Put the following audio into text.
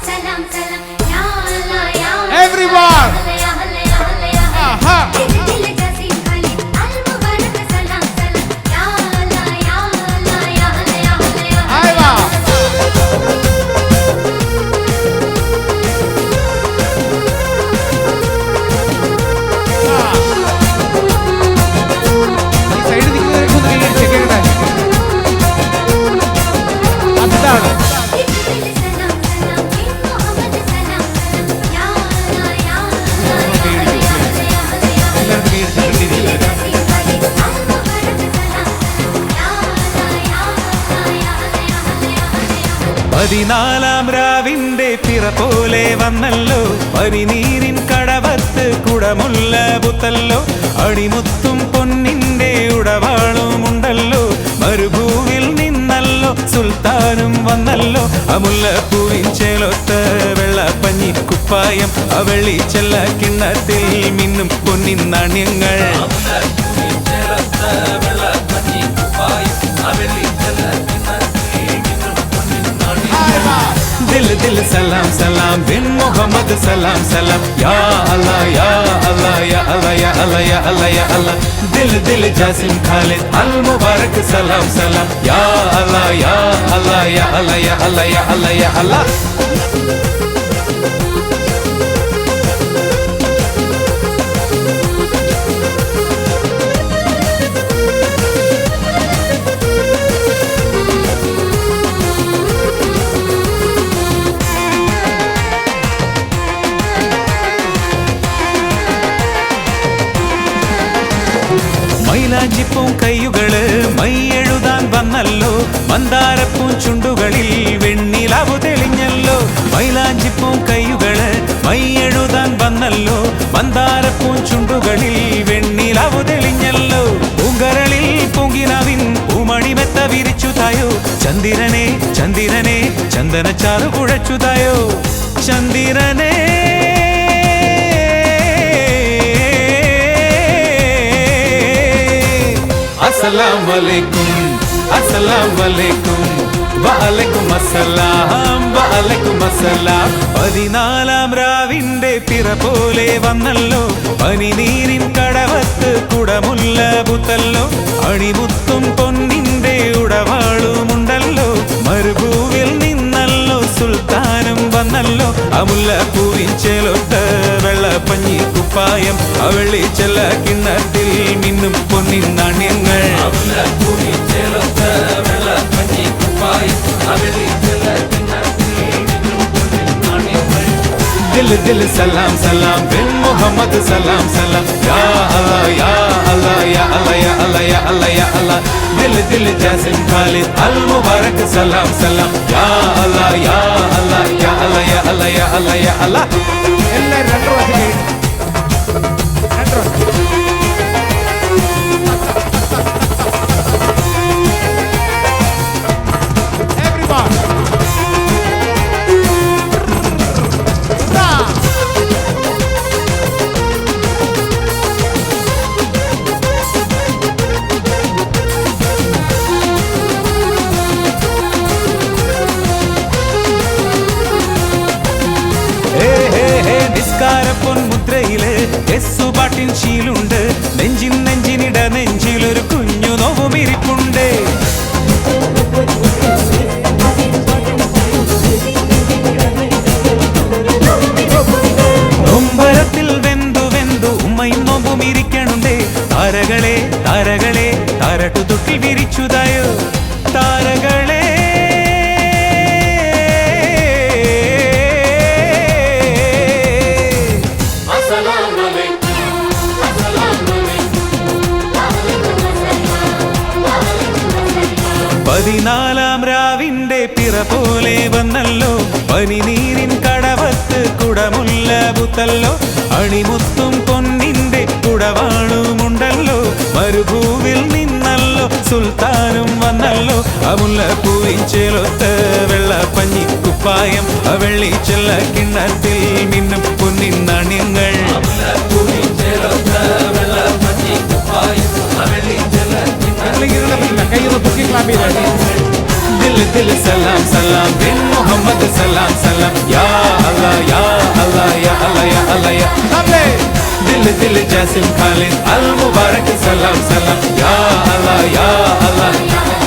selam selam. പതിനാലാം രാവിന്റെ തിറ പോലെ വന്നല്ലോ. പനിനീരിൻ കടവത്ത് കുടമുള്ള പുത്തല്ലോ. അടിമുത്തും പൊന്നിന്റെ ഉടവാളുമുണ്ടല്ലോ മരുഭൂവിൽ നിന്നല്ലോ സുൽത്താനും വന്നല്ലോ. അമുല്ലപ്പൂവിൻ ചേലൊത്ത വെള്ളപ്പഞ്ഞി കുപ്പായം അവളി ചെല്ല കിണ്ണത്തിൽ മിന്നും പൊന്നിൻ നാണ്യങ്ങൾ. மேல் சலாம் சலாம் பின் முகமது சலாம் சலாம் யா அல்லா யா அல்லா யா அல்லா யா அல்லா யா அல்லா யா அல்லா தில் தில் ஜாசிம் காலித் அல் முபாரக் சலாம் சலாம் யா அல்லா யா அல்லா யா அல்லா யா அல்லா யா அல்லா யா அல்லா മൈലാഞ്ചിപ്പൂം കൈയുകൾ മൈയെഴുതാൻ വന്നല്ലോ. മന്ദാരപ്പും ചുണ്ടുകളിൽ വെണ്ണിലാവു തെളിഞ്ഞല്ലോ. മൈലാഞ്ചിപ്പും കൈയുകൾ മൈയെഴുതാൻ വന്നല്ലോ. മന്ദാരപ്പും ചുണ്ടുകളിൽ വെണ്ണിലാവു തെളിഞ്ഞല്ലോ. പൂങ്കരളിൽ പൂങ്കിനാവിൻ പൂമണിമെത്ത വിരിച്ചു തായോ. ചന്ദിരനെ ചന്ദിരനെ ചന്ദനച്ചാറ് കുഴച്ചു തായോ. ചന്ദിരനെ അസ്സലാം വലൈക്കും അസ്സലാം വലൈക്കും വഅലൈക്കും അസ്സലാം വഅലൈക്കും അസ്സലാം പതിനാലാം രാവിന്റെ പിറ പോലെ വന്നല്ലോ. പനിനീരിൻ കടവത്ത് കുടമുല്ല പുത്തല്ലോ. അണിമുത്തും പൊന്നിന്റെ ഉടവാളുമുണ്ടല്ലോ. മരുഭൂവിൽ നിന്നല്ലോ സുൽത്താനും വന്നല്ലോ. അമുല്ലപ്പൂവിൻ ചേലൊട്ട് വെള്ളപ്പഞ്ഞി കുപ്പായം. അവളി ചെല്ല കിണ്ണത്തിൽ മിന്നും പൊന്നിൻ നാണ്യങ്ങൾ दिल दिल सलाम सलाम बिन मोहम्मद सलाम सलाम या अल्लाह या अल्लाह या अल्लाह या अल्लाह या अल्लाह या अल्लाह दिल दिल जैसिम खालिद अल मुबारक सलाम सलाम या अल्लाह या अल्लाह या अल्लाह या अल्लाह या अल्लाह या अल्लाह പൊൻമുദ്രയിൽ എസ്സുപാട്ടിൻ ശീലുണ്ട്. നെഞ്ചിൻ നെഞ്ചിനിട നെഞ്ചിലൊരു കുഞ്ഞു നോവുമിരിപ്പുണ്ട്. നൊമ്പരത്തിൽ വെന്തു വെന്തു ഉമ്മയും നോമ്പും താരകളെ താരകളെ താരട്ടു തൊട്ടിൽ വിരിച്ചുതായോ താരകളെ പതിനാലാം രാവിന്റെ പിറ പോലെ വന്നല്ലോ. പനിനീരിൻ കടവത്ത് കുടമുല്ല പുത്തല്ലോ. അണിമുത്തും പൊന്നിന്റെ കുടവാണുമുണ്ടല്ലോ മരുഭൂവിൽ നിന്നല്ലോ സുൽത്താനും വന്നല്ലോ. അമുല്ലപ്പൂവിൻ ചേലൊത്ത് വെള്ള പഞ്ഞിക്കുപ്പായം അവള്ളി ചെല്ല കിണ്ണത്തിൽ മിന്നും പൊന്നിൻ محمد سلام سلام. يا الله يا الله يا الله يا الله يا حمله دل دل جاسم خالد المبارك سلام سلام. يا الله يا الله.